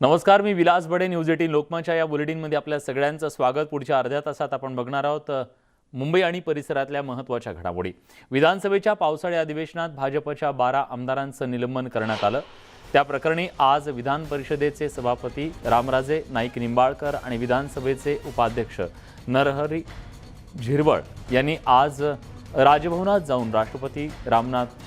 नमस्कार मी Vilas Bade news eighteen लोकमाच्या या बुलेटिनमध्ये आपल्या सगळ्यांचं स्वागत. पुढच्या अर्ध्या तासात आपण बघणार आहोत मुंबई आणि परिसरातल्या महत्त्वाच्या घडामोडी. विधानसभेच्या पावसाळी अधिवेशनात भाजपच्या बारा आमदारांचं निलंबन करण्यात आलं. त्या प्रकरणी आज विधान परिषदेचे सभापती रामराजे नाईक निंबाळकर आणि विधानसभेचे उपाध्यक्ष नरहरी झिरवळ यांनी आज राजभवनात जाऊन राष्ट्रपती रामनाथ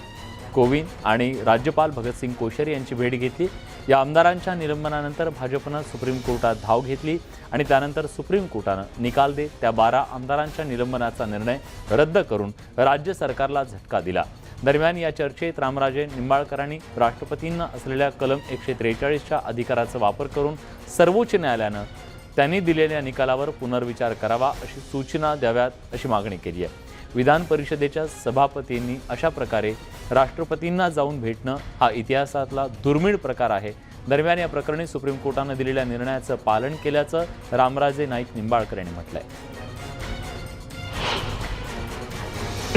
कोविंद आणि राज्यपाल भगतसिंग कोश्यारी यांची भेट घेतली. या आमदारांच्या निलंबनानंतर भाजपनं सुप्रीम कोर्टात धाव घेतली आणि त्यानंतर सुप्रीम कोर्टानं निकाल देत त्या बारा आमदारांच्या निलंबनाचा निर्णय रद्द करून राज्य सरकारला झटका दिला. दरम्यान या चर्चेत रामराजे निंबाळकरांनी राष्ट्रपतींना असलेल्या कलम एकशे त्रेचाळीसच्या अधिकाराचा वापर करून सर्वोच्च न्यायालयानं त्यांनी दिलेल्या निकालावर पुनर्विचार करावा अशी सूचना द्याव्यात अशी मागणी केली आहे. विधान परिषदेच्या सभापतींनी अशा प्रकारे राष्ट्रपतींना जाऊन भेटणं हा इतिहासातला दुर्मिळ प्रकार आहे. दरम्यान या प्रकरणी सुप्रीम कोर्टानं दिलेल्या निर्णयाचं पालन केल्याचं रामराजे नाईक निंबाळकर यांनी म्हटलंय.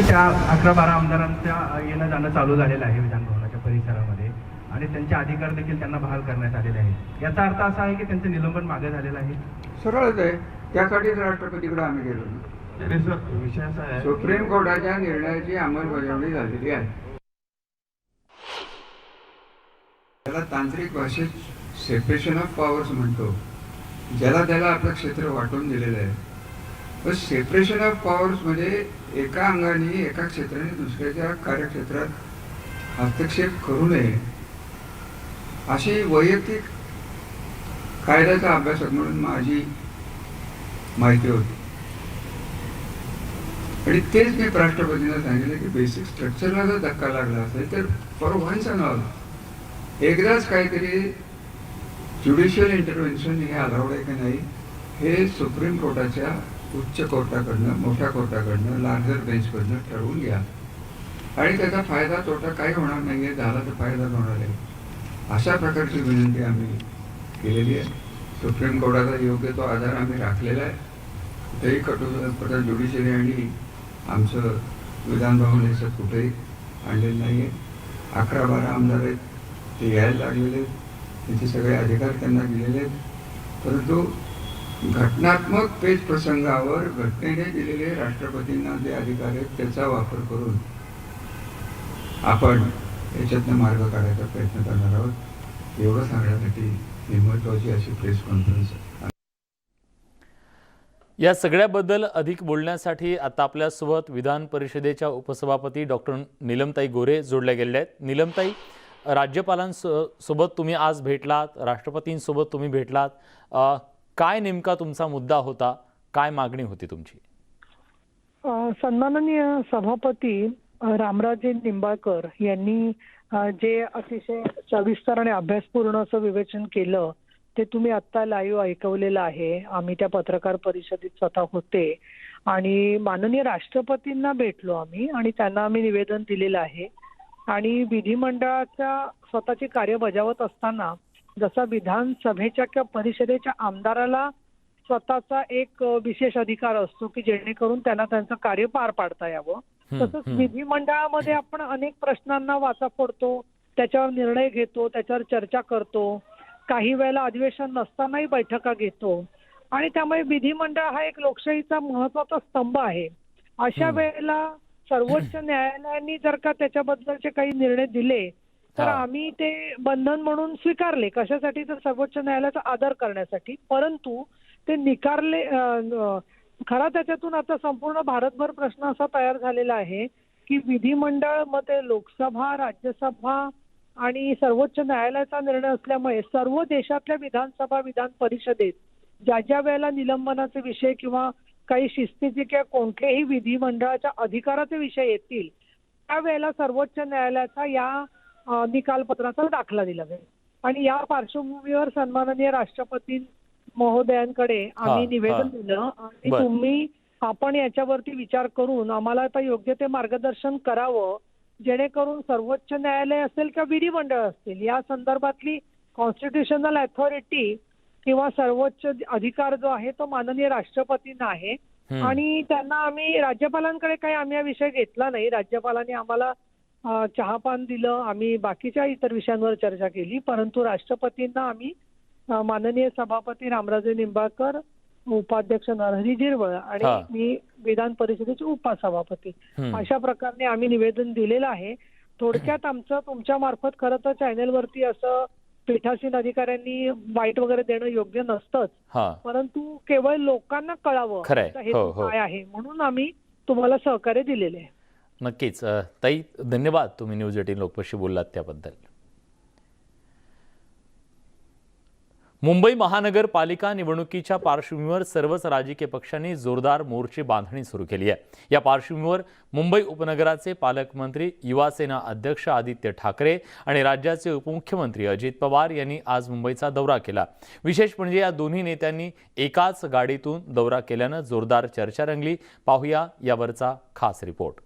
त्या अकरा बारा आमदारांच्या येणं जाणं चालू झालेलं आहे विधानभवनाच्या परिसरामध्ये आणि त्यांचे अधिकार देखील त्यांना बहाल करण्यात आलेले आहेत. याचा अर्थ असा आहे की त्यांचं निलंबन मागे झालेलं आहे. सरळच आहे. त्यासाठीच राष्ट्रपतीकडे आम्ही गेलो सुप्रीम कोर्टाच्या निर्णयाची अंमलबजावणी झालेली आहे. त्याला तांत्रिक भाषेत सेपरेशन ऑफ पॉवर्स म्हणतो. ज्याला त्याला आपलं क्षेत्र वाटून दिलेलं आहे. पण सेपरेशन ऑफ पॉवर्समध्ये एका अंगाने एका क्षेत्राने दुसऱ्याच्या कार्यक्षेत्रात हस्तक्षेप करू नये. अशी वैयक्तिक कायद्याचा अभ्यासक म्हणून माझी माहिती होती. आणि तेच मी राष्ट्रपतींना सांगितलं की बेसिक स्ट्रक्चरला जर धक्का लागला असेल तर परवानचा नाव एकदाच काहीतरी ज्युडिशियल इंटरव्हेन्शन हे अलाउड आहे की नाही हे सुप्रीम कोर्टाच्या उच्च कोर्टाकडनं मोठ्या कोर्टाकडनं लार्जर बेंचकडनं ठरवून घ्या. आणि त्याचा फायदा तोटा काही होणार नाही आहे झाला तर फायदा होणार आहे. अशा प्रकारची विनंती आम्ही केलेली आहे. सुप्रीम कोर्टाचा योग्य तो आधार आम्ही राखलेला आहे. तेही कठोर ज्युडिशरी आणि आमचं विधान भवन कुठेही आणलेलं नाही आहे अकरा बारा आमदार आहेत ते यायला लागलेले आहेत. त्यांचे सगळे अधिकार त्यांना दिलेले आहेत. परंतु घटनात्मक पेच प्रसंगावर घटनेने दिलेले राष्ट्रपतींना जे अधिकार आहेत त्याचा वापर करून आपण याच्यातनं मार्ग काढायचा प्रयत्न करणार आहोत. एवढं सांगण्यासाठी ही महत्त्वाची अशी प्रेस कॉन्फरन्स आहे. या सगळ्याबद्दल अधिक बोलण्यासाठी आता आपल्यासोबत विधान परिषदेच्या उपसभापती डॉक्टर निलमताई गोरे जोडल्या गेलेल्या आहेत. निलमताई राज्यपालांसोबत तुम्ही आज भेटलात राष्ट्रपतींसोबत तुम्ही भेटलात. काय नेमका तुमचा मुद्दा होता? काय मागणी होती तुमची? सन्माननीय सभापती रामराजे निंबाळकर यांनी जे अतिशय सविस्तर आणि अभ्यासपूर्ण असं विवेचन केलं ते तुम्ही आत्ता लाईव्ह ऐकवलेलं आहे. आम्ही त्या पत्रकार परिषदेत स्वतः होते. आणि माननीय राष्ट्रपतींना भेटलो आम्ही आणि त्यांना आम्ही निवेदन दिलेलं आहे. आणि विधिमंडळाच्या स्वतःची कार्य बजावत असताना जसा विधानसभेच्या किंवा परिषदेच्या आमदाराला स्वतःचा एक विशेष अधिकार असतो की जेणेकरून त्यांना त्यांचं कार्य पार पाडता यावं. तसंच. विधिमंडळामध्ये आपण अनेक प्रश्नांना वाचा फोडतो त्याच्यावर निर्णय घेतो त्याच्यावर चर्चा करतो. काही वेळेला अधिवेशन नसतानाही बैठका घेतो. आणि त्यामुळे विधिमंडळ हा एक लोकशाहीचा महत्त्वाचा स्तंभ आहे. अशा. वेळेला सर्वोच्च न्यायालयाने जर का त्याच्याबद्दलचे काही निर्णय दिले तर. आम्ही ते बंधन म्हणून स्वीकारले. कशासाठी? तर सर्वोच्च न्यायालयाचा आदर करण्यासाठी. परंतु ते निकारले खरा त्याच्यातून आता संपूर्ण भारतभर प्रश्न असा तयार झालेला आहे की विधिमंडळमध्ये लोकसभा राज्यसभा आणि सर्वोच्च न्यायालयाचा निर्णय असल्यामुळे सर्व देशातल्या विधानसभा विधान परिषदेत ज्या ज्या वेळेला निलंबनाचे विषय किंवा काही शिस्तीचे किंवा कोणत्याही विधिमंडळाच्या अधिकाराचे विषय येतील त्यावेळेला सर्वोच्च न्यायालयाचा या निकालपत्राचा दाखला दिला जाईल आणि या पार्श्वभूमीवर सन्माननीय राष्ट्रपती महोदयांकडे आम्ही निवेदन. दिलं आणि. तुम्ही आपण याच्यावरती विचार करून आम्हाला आता योग्य ते मार्गदर्शन करावं जेणेकरून सर्वोच्च न्यायालय असेल किंवा विधिमंडळ असतील या संदर्भातली कॉन्स्टिट्युशनल अथॉरिटी किंवा सर्वोच्च अधिकार जो आहे तो माननीय राष्ट्रपतींना आहे. आणि त्यांना आम्ही राज्यपालांकडे काही आम्ही हा विषय घेतला नाही राज्यपालांनी आम्हाला चहापान दिलं आम्ही बाकीच्या इतर विषयांवर चर्चा केली परंतु राष्ट्रपतींना आम्ही माननीय सभापती रामराजे निंबाळकर उपाध्यक्ष नरहरी झिरवळ हा. आणि मी विधान परिषदेचे उपसभापती हम्म. अशा प्रकारे आम्ही निवेदन दिलेलं आहे थोडक्यात आमचं तुमच्या मार्फत खरं तर चॅनेलवरती असं पीठासीन अधिकाऱ्यांनी वाईट वगैरे देणं योग्य नसतंच हा परंतु केवळ लोकांना कळावं खरंय. हो, हेतू हो. काय आहे म्हणून आम्ही तुम्हाला सहकार्य दिलेले आहे नक्कीच अ, ताई धन्यवाद तुम्ही न्यूज एटीन लोकपशी बोललात त्याबद्दल मुंबई महानगरपालिका निवडणुकीच्या पार्श्वभूमीवर सर्वच राजकीय पक्षांनी जोरदार मोर्चे बांधणी सुरू केली आहे. या पार्श्वभूमीवर मुंबई उपनगराचे पालकमंत्री युवासेना अध्यक्ष आदित्य ठाकरे आणि राज्याचे उपमुख्यमंत्री अजित पवार यांनी आज मुंबईचा दौरा केला. विशेष म्हणजे या दोन्ही नेत्यांनी एकाच गाडीतून दौरा केल्यानं जोरदार चर्चा रंगली. पाहूया यावरचा खास रिपोर्ट.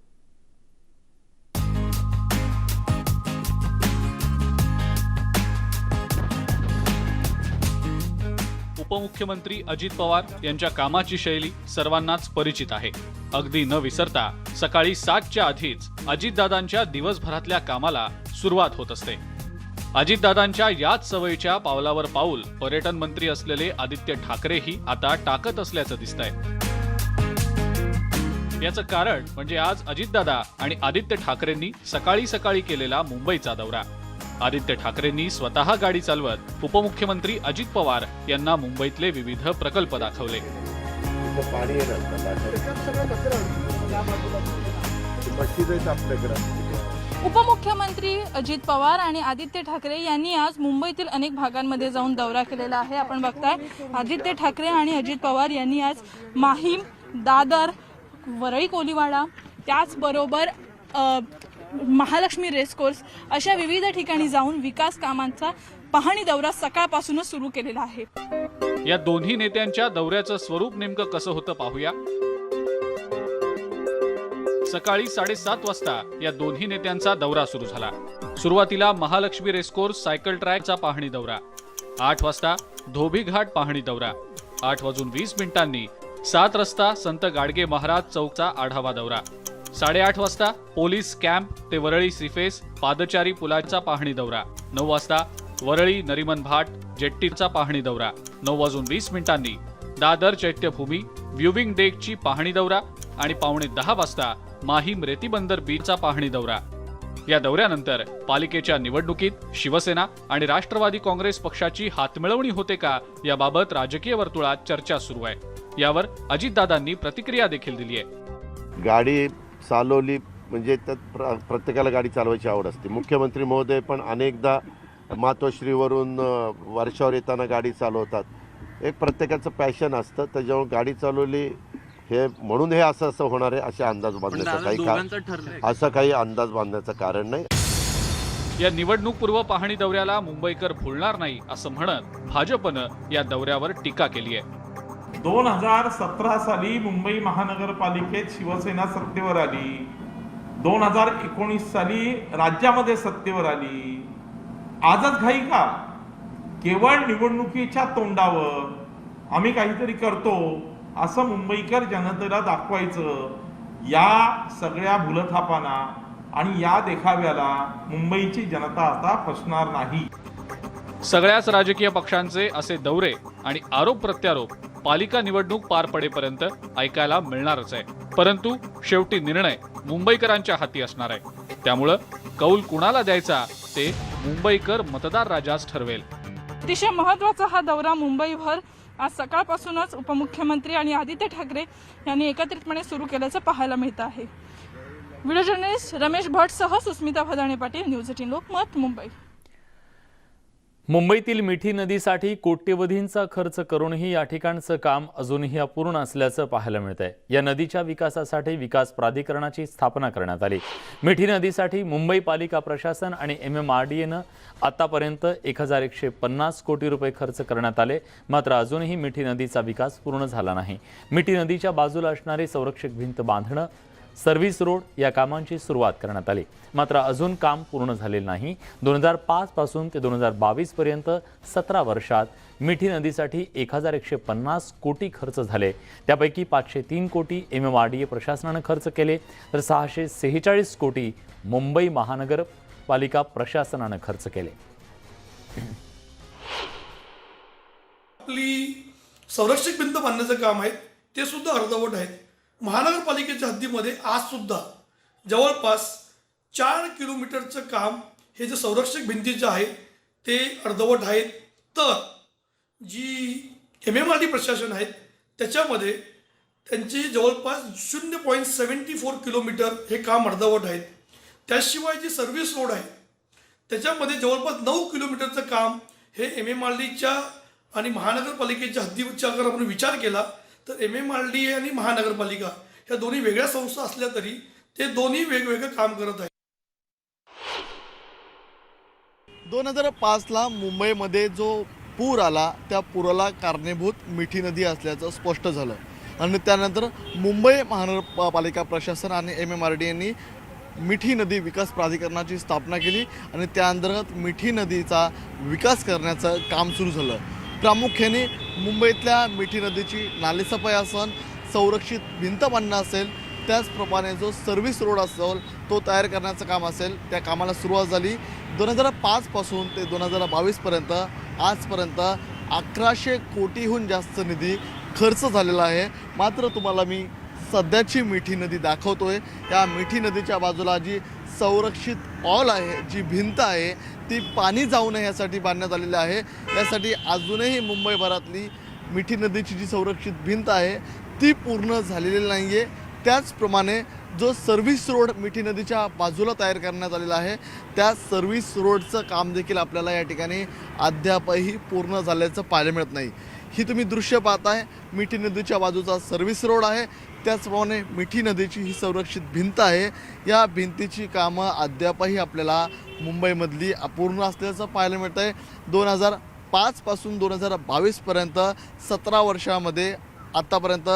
उपमुख्यमंत्री अजित पवार यांच्या कामाची शैली सर्वांनाच परिचित आहे. अगदी न विसरता सकाळी सातच्या आधीच अजितदादांच्या दिवसभरातल्या कामाला सुरुवात होत असते. अजितदादांच्या याच सवयीच्या पावलावर पाऊल पर्यटन मंत्री असलेले आदित्य ठाकरेही आता टाकत असल्याचं दिसतंय. याचं कारण म्हणजे आज अजितदादा आणि आदित्य ठाकरेंनी सकाळी सकाळी केलेला मुंबईचा दौरा. आदित्य ठाकरेंनी स्वतः गाडी चालवत उपमुख्यमंत्री अजित पवार यांना मुंबईतले विविध प्रकल्प दाखवले. उपमुख्यमंत्री अजित पवार आणि आदित्य ठाकरे यांनी आज मुंबईतील अनेक भागांमध्ये जाऊन दौरा केलेला आहे. आपण बघताय आदित्य ठाकरे आणि अजित पवार यांनी आज माहीम दादर वरळी कोलीवाडा त्याचबरोबर अ, महालक्ष्मी रेसकोर्स अशा विविध ठिकाणी जाऊन विकास कामांचा पाहणी दौरा सकाळपासूनच सुरू केलेला आहे. या दोन्ही नेत्यांच्या दौऱ्याचं स्वरूप नेमकं कसं होतं पाहूया. सकाळी साडेसात वाजता या दोन्ही नेत्यांचा दौरा सुरू झाला. सुरुवातीला महालक्ष्मी रेसकोर्स सायकल ट्रॅकचा पाहणी दौरा. आठ वाजता धोबी घाट पाहणी दौरा. आठ वाजून वीस मिनिटांनी सात रस्ता संत गाडगे महाराज चौकचा आढावा दौरा. साडेआठ वाजता पोलीस कॅम्प ते वरळी सिफेस पादचारी पुलाचा पाहणी दौरा. नऊ वाजता वरळी नरिमन भाट जेट्टीचा पाहणी दौरा. नऊ वाजून वीस मिनिटांनी दादर चैत्यभूमी व्ह्युविंग डेकची पाहणी दौरा आणि पावणे दहा वाजता माहीम रेतीबंदर बीचचा पाहणी दौरा. या दौऱ्यानंतर पालिकेच्या निवडणुकीत शिवसेना आणि राष्ट्रवादी काँग्रेस पक्षाची हातमिळवणी होते का याबाबत राजकीय वर्तुळात चर्चा सुरू आहे. यावर अजितदादांनी प्रतिक्रिया देखील दिली आहे. गाडी चालवली म्हणजे त्यात प्र प्रत्येकाला गाडी चालवायची आवड असते. मुख्यमंत्री महोदय पण अनेकदा मातोश्रीवरून वर्षावर येताना गाडी चालवतात. एक प्रत्येकाचं पॅशन असतं त्याच्यामुळे गाडी चालवली हे म्हणून हे असं असं होणार आहे असे अंदाज बांधण्याचं काही का असं काही अंदाज बांधण्याचं कारण नाही. या निवडणूकपूर्व पाहणी दौऱ्याला मुंबईकर भुलणार नाही असं म्हणत भाजपनं या दौऱ्यावर टीका केली आहे. दोन हजार सतरा साली मुंबई महानगरपालिकेत शिवसेना सत्तेवर आली. दोन हजार एकोणीस साली राज्यामध्ये सत्तेवर आली. आजच घाई का? केवळ निवडणुकीच्या तोंडावर. आम्ही काहीतरी करतो असं मुंबईकर जनतेला दाखवायचं. या सगळ्या भुलथापाना आणि या देखाव्याला मुंबईची जनता आता फसणार नाही. सगळ्याच राजकीय पक्षांचे असे दौरे आणि आरोप प्रत्यारोप पालिका निवडणूक पार पडेपर्यंत ऐकायला मिळणारच आहे. परंतु शेवटी निर्णय मुंबईकरांच्या हाती असणार आहे. त्यामुळं कौल कुणाला द्यायचा ते मुंबईकर मतदार राजाच ठरवेल. अतिशय महत्त्वाचा हा दौरा मुंबईभर आज सकाळपासूनच उपमुख्यमंत्री आणि आदित्य ठाकरे यांनी एकत्रितपणे सुरू केल्याचं पाहायला मिळतं आहे. व्हिडिओ जर्नलिस्ट रमेश भट सह सुस्मिता भदाणे पाटील न्यूज एटीन लोकमत मुंबई. मुंबईतील मिठी नदीसाठी कोट्यवधींचा खर्च करूनही या ठिकाणचं काम अजूनही अपूर्ण असल्याचं पाहायला मिळत आहे या नदीच्या विकासासाठी विकास प्राधिकरणाची स्थापना करण्यात आली. मिठी नदीसाठी मुंबई पालिका प्रशासन आणि एम एम आर डी एनं आतापर्यंत एक हजार एकशे पन्नास कोटी रुपये खर्च करण्यात आले. मात्र अजूनही मिठी नदीचा विकास पूर्ण झाला नाही. मिठी नदीच्या बाजूला असणारी संरक्षक भिंत बांधणं सर्व्हिस रोड या कामांची सुरुवात करण्यात आली. मात्र अजून काम पूर्ण झालेलं नाही. दोन हजार पाचपासून ते दोन हजार बावीसपर्यंत सतरा वर्षात मिठी नदीसाठी एक हजार एकशे पन्नास कोटी खर्च झाले. त्यापैकी पाचशे तीन कोटी M M R D A प्रशासनानं खर्च केले. तर सहाशे सेहेचाळीस कोटी मुंबई महानगरपालिका प्रशासनानं खर्च केले. आपली संरक्षक भिंत बांधण्याचं काम आहे ते सुद्धा अर्धवट आहेत. महानगरपालिकेच्या हद्दीमध्ये आज सुद्धा जवळपास चार किलोमीटरचं काम हे जे संरक्षक भिंतीचं आहे ते अर्धवट आहेत. तर जी एम एम आर डी प्रशासन आहेत त्याच्यामध्ये त्यांची जवळपास शून्य पॉईंट सेवन्टी फोर किलोमीटर हे काम अर्धवट आहेत. त्याशिवाय जी सर्व्हिस रोड आहे त्याच्यामध्ये जवळपास नऊ किलोमीटरचं काम हे एम एम आर डीच्या आणि महानगरपालिकेच्या हद्दीच्या अगर आपण विचार केला तर M M R D A आणि महानगरपालिका ह्या दोन्ही वेगळ्या संस्था असल्या तरी ते दोन्ही वेगवेगळं काम करत आहेत. दोन हजार पाचला मुंबईमध्ये जो पूर आला त्या पुराला कारणीभूत मिठी नदी असल्याचं स्पष्ट झालं. आणि त्यानंतर मुंबई महानगरपालिका प्रशासन आणि एम एम आर डी यांनी मिठी नदी विकास प्राधिकरणाची स्थापना केली आणि त्याअंतर्गत मिठी नदीचा विकास करण्याचं काम सुरू झालं. प्रामुख्याने मुंबईतल्या मिठी नदीची नालेसफाई असन संरक्षित भिंत बांधणं असेल त्याचप्रमाणे जो सर्व्हिस रोड असेल तो तयार करण्याचं काम असेल त्या कामाला सुरुवात झाली. दोन हजार पाचपासून ते दोन हजार बावीसपर्यंत आजपर्यंत अकराशे कोटीहून जास्त निधी खर्च झालेला आहे. मात्र तुम्हाला मी सध्याची मिठी नदी दाखवतोय. या मिठी नदीच्या बाजूला जी संरक्षित ऑल आहे जी भिंत आहे ती पाणी जाऊ नये यासाठी बांधण्यात आलेली आहे. यासाठी अजूनही मुंबईभरातली मिठी नदीची जी संरक्षित भिंत आहे ती पूर्ण झालेली नाही आहे त्याचप्रमाणे जो सर्व्हिस रोड मिठी नदीच्या बाजूला तयार करण्यात आलेला आहे त्या सर्व्हिस रोडचं काम देखील आपल्याला या ठिकाणी अद्यापही पूर्ण झाल्याचं पाहायला मिळत नाही. ही तुम्ही दृश्य पाहताय. मिठी नदीच्या बाजूचा सर्व्हिस रोड आहे. त्याचप्रमाणे मिठी नदीची ही संरक्षित भिंत आहे. या भिंतीची कामं अद्यापही आपल्याला मुंबईमधली अपूर्ण असल्याचं पाहायला मिळतं आहे दोन हजार पाचपासून दोन हजार बावीसपर्यंत सतरा वर्षामध्ये आत्तापर्यंत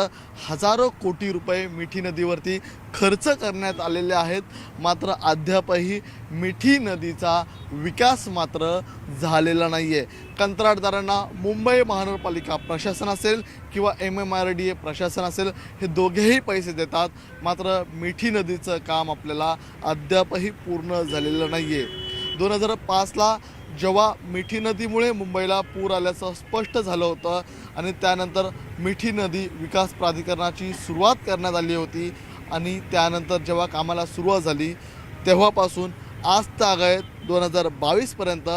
हजारो कोटी रुपये मिठी नदीवरती खर्च करण्यात आलेले आहेत. मात्र अद्यापही मिठी नदीचा विकास मात्र झालेला नाही आहे कंत्राटदारांना मुंबई महानगरपालिका प्रशासन असेल किंवा M M R D A प्रशासन असेल हे दोघेही पैसे देतात. मात्र मिठी नदीचं काम आपल्याला अद्यापही पूर्ण झालेलं नाही आहे दोन हजार पाचला जेव्हा मिठी नदीमुळे मुंबईला पूर आल्याचं स्पष्ट झालं होतं आणि त्यानंतर मिठी नदी विकास प्राधिकरणाची सुरुवात करण्यात आली होती आणि त्यानंतर जेव्हा कामाला सुरुवात झाली तेव्हापासून आज तागायत दोन हजार बावीसपर्यंत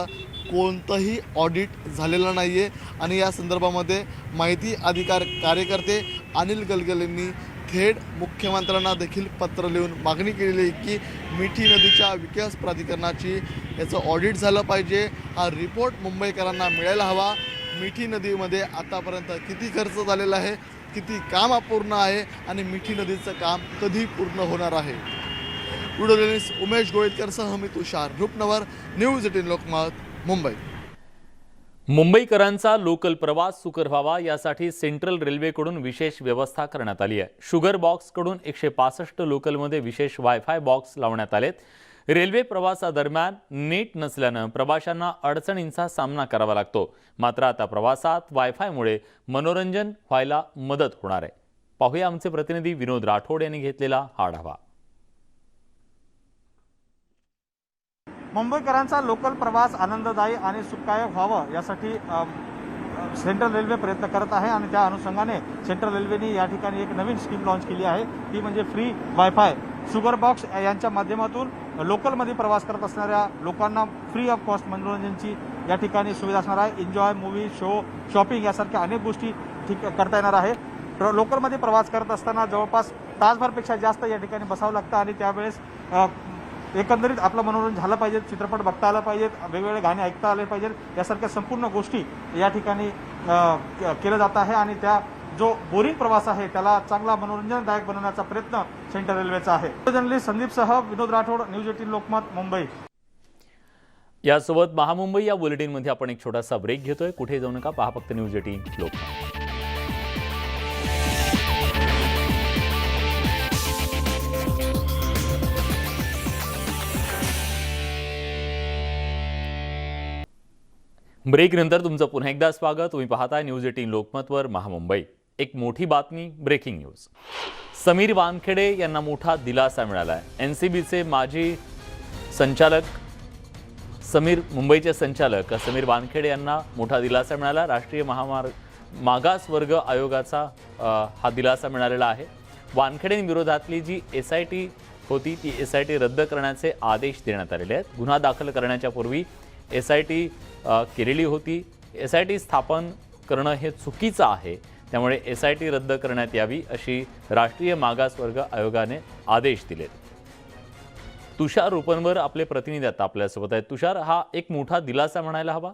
कोणतंही ऑडिट झालेलं नाही आहे आणि या संदर्भामध्ये माहिती अधिकार कार्यकर्ते अनिल गलगलेंनी थेट मुख्यमंत्र्यांना देखील पत्र लिहून मागणी केलेली आहे की मिठी नदीच्या विकास प्राधिकरणाची याचं ऑडिट झालं पाहिजे. हा रिपोर्ट मुंबईकरांना मिळायला हवा. मिठी नदीमध्ये आतापर्यंत किती खर्च झालेला आहे? किती काम अपूर्ण आहे? आणि मिठी नदीचं काम कधी पूर्ण होणार आहे? व्हिडिओ उमेश गोळीतकरसह मी तुषार रूपनवर न्यूज एटीन लोकमत मुंबई. मुंबईकरांचा लोकल प्रवास सुकर व्हावा यासाठी सेंट्रल रेल्वेकडून विशेष व्यवस्था करण्यात आली आहे. शुगर बॉक्सकडून एकशे पासष्ट लोकलमध्ये विशेष वायफाय बॉक्स लावण्यात आलेत. रेल्वे प्रवासादरम्यान नीट नसल्यानं प्रवाशांना अडचणींचा सामना करावा लागतो. मात्र आता प्रवासात वायफायमुळे मनोरंजन व्हायला मदत होणार आहे. पाहूया आमचे प्रतिनिधी विनोद राठोड यांनी घेतलेला हा आढावा. मुंबईकरांचा लोकल प्रवास आनंददायी आणि सुखदायक व्हावं यासाठी सेंट्रल रेल्वे प्रयत्न करत आहे आणि त्या अनुषंगाने सेंट्रल रेल्वेने या ठिकाणी एक नवीन स्कीम लॉन्च केली आहे. ती म्हणजे फ्री वायफाय शुगर बॉक्स यांच्या माध्यमातून लोकलमध्ये प्रवास करत असणाऱ्या लोकांना फ्री ऑफ कॉस्ट मनोरंजनची या ठिकाणी सुविधा असणार आहे. एन्जॉय मूवी शो शॉपिंग यासारख्या अनेक गोष्टी ठीक करता येणार आहे. लोकलमध्ये प्रवास करत असताना जवळपास तासभरपेक्षा जास्त या ठिकाणी बसावं लागतं आणि त्यावेळेस एकंदरीत आपलं मनोरंजन झालं पाहिजे चित्रपट बघता आला पाहिजेत वेगवेगळे गाणे ऐकता आले पाहिजेत यासारख्या संपूर्ण गोष्टी या ठिकाणी केलं जात आहे आणि त्या जो बोरिंग प्रवास आहे त्याला चांगला मनोरंजनदायक बनवण्याचा प्रयत्न सेंट्रल रेल्वेचा आहे. जर्नलिस्ट संदीप सह विनोद राठोड न्यूज एटीन लोकमत मुंबई. यासोबत महामुंबई या बुलेटिनमध्ये आपण एक छोटासा ब्रेक घेतोय. कुठे जाऊ नका पहा फक्त न्यूज एटीन लोकमत. ब्रेकनंतर तुमचं पुन्हा एकदा स्वागत. तुम्ही पाहताय न्यूज एटीन लोकमतवर महामुंबई. एक मोठी बातमी ब्रेकिंग न्यूज. समीर वानखेडे यांना मोठा दिलासा मिळाला आहे एन सी बीचे माजी संचालक समीर मुंबईचे संचालक समीर वानखेडे यांना मोठा दिलासा मिळाला. राष्ट्रीय महामार्ग मागासवर्ग आयोगाचा हा दिलासा मिळालेला आहे. वानखेडेंविरोधातली जी एस आय टी होती ती एस आय टी रद्द करण्याचे आदेश देण्यात आलेले आहेत. गुन्हा दाखल करण्याच्या पूर्वी एस आय टी केलेली होती. एस आय टी स्थापन करणं हे चुकीचं आहे. त्यामुळे एस आय टी रद्द करण्यात यावी अशी राष्ट्रीय मागासवर्ग आयोगाने आदेश दिलेत. तुषार रुपनवर आपले प्रतिनिधी आता आपल्यासोबत आहेत. तुषार हा एक मोठा दिलासा म्हणायला हवा?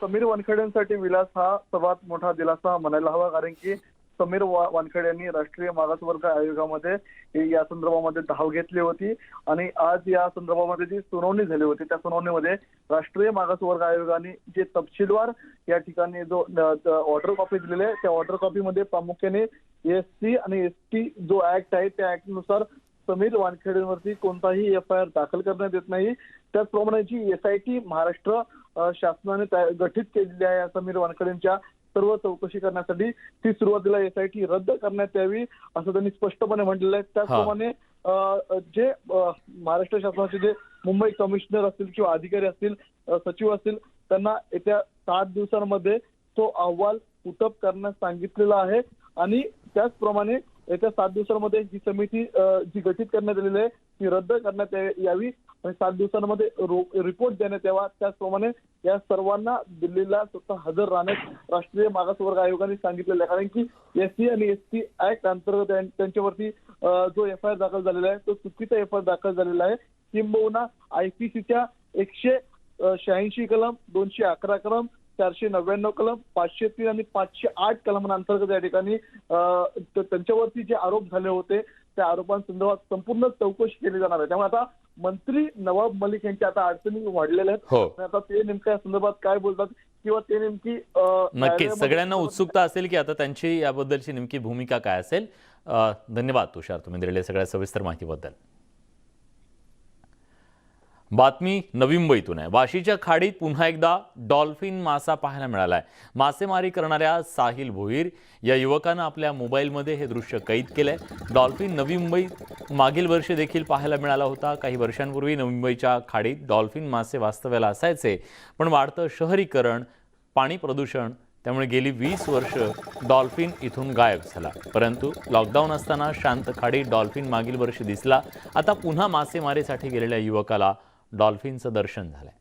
समीर वानखेडेंसाठी विलास हा सर्वात मोठा दिलासा म्हणायला हवा. कारण की समीर वानखेड यांनी राष्ट्रीय मागासवर्ग आयोगामध्ये या संदर्भामध्ये धाव घेतली होती. आणि आज या संदर्भामध्ये जी सुनावणी झाली होती त्या सुनावणीमध्ये राष्ट्रीय मागासवर्ग आयोगाने जे तपशीलवार या ठिकाणी जो ऑर्डर कॉपी दिलेली आहे त्या ऑर्डर कॉपीमध्ये प्रामुख्याने एस सी आणि एस टी जो ऍक्ट आहे त्या ऍक्टनुसार समीर वानखेडेंवरती कोणताही एफ आय आर दाखल करण्यात येत नाही. त्याचप्रमाणे जी एस आय टी महाराष्ट्र शासनाने गठीत केलेली आहे या समीर वानखेडेंच्या सर्व चौकशी करण्यासाठी ती सुरुवातीला एस आय टी रद्द करण्यात यावी असं त्यांनी स्पष्टपणे म्हटलेलं आहे. त्याचप्रमाणे जे महाराष्ट्र शासनाचे जे मुंबई कमिशनर असतील किंवा अधिकारी असतील सचिव असतील त्यांना येत्या सात दिवसांमध्ये तो अहवाल पुटअप करण्यास सांगितलेला आहे. आणि त्याचप्रमाणे येत्या सात दिवसांमध्ये ही समिती जी गठीत करण्यात आलेली आहे ती रद्द करण्यात या- यावी. आणि सात दिवसांमध्ये रिपोर्ट देण्यात यावा. त्याचप्रमाणे या सर्वांना दिल्लीला स्वतः हजर राहण्यास राष्ट्रीय मागासवर्ग आयोगाने सांगितलेलं आहे. कारण की एस सी आणि एस टी ऍक्ट अंतर्गत त्यांच्यावरती जो एफ आय आर दाखल झालेला आहे तो चुकीचा एफ आय आर दाखल झालेला आहे. किंबहुना आयपीसीच्या एकशे शहाऐंशी कलम दोनशे अकरा कलम चारशे नव्याण्णव कलम पाचशे तीन आणि पाचशे आठ कलमांअंतर्गत या ठिकाणी त्यांच्यावरती जे आरोप झाले होते त्या आरोपांसंदर्भात संपूर्ण चौकशी केली जाणार आहे. त्यामुळे आता मंत्री नवाब मलिक यांच्या आता अडचणी वाढलेल्या आहेत. हो. आता ते नेमक्या संदर्भात काय बोलतात किंवा ते नेमकी नक्कीच. सगळ्यांना उत्सुकता असेल की आता त्यांची याबद्दलची नेमकी भूमिका काय असेल? धन्यवाद तुषार तुम्ही दिलेल्या सगळ्या सविस्तर माहितीबद्दल. बातमी नवी मुंबईतून आहे. वाशीच्या खाडीत पुन्हा एकदा डॉल्फिन मासा पाहायला मिळाला आहे मासेमारी करणाऱ्या साहिल भोईर या युवकानं आपल्या मोबाईलमध्ये हे दृश्य कैद केलं आहे डॉल्फिन नवी मुंबईत मागील वर्षी देखील पाहायला मिळाला होता. काही वर्षांपूर्वी नवी मुंबईच्या खाडीत डॉल्फिन मासे वास्तव्याला असायचे. पण वाढतं शहरीकरण पाणी प्रदूषण त्यामुळे गेली वीस वर्ष डॉल्फिन इथून गायब झाला. परंतु लॉकडाऊन असताना शांत खाडी डॉल्फिन मागील वर्षी दिसला. आता पुन्हा मासेमारीसाठी गेलेल्या युवकाला डॉल्फिनचं दर्शन झालंय.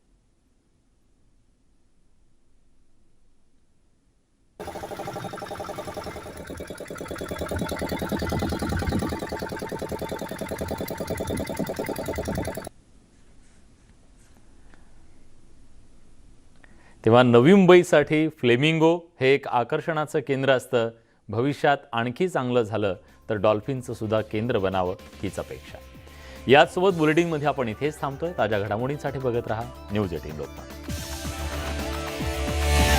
तेव्हा नवी मुंबईसाठी फ्लेमिंगो हे एक आकर्षणाचं केंद्र असतं. भविष्यात आणखी चांगलं झालं तर डॉल्फिनचं सुद्धा केंद्र बनावं हीच अपेक्षा. याचसोबत बुलेटिनमध्ये आपण इथेच थांबतोय. ताज्या घडामोडींसाठी बघत राहा न्यूज एटीन लोकमत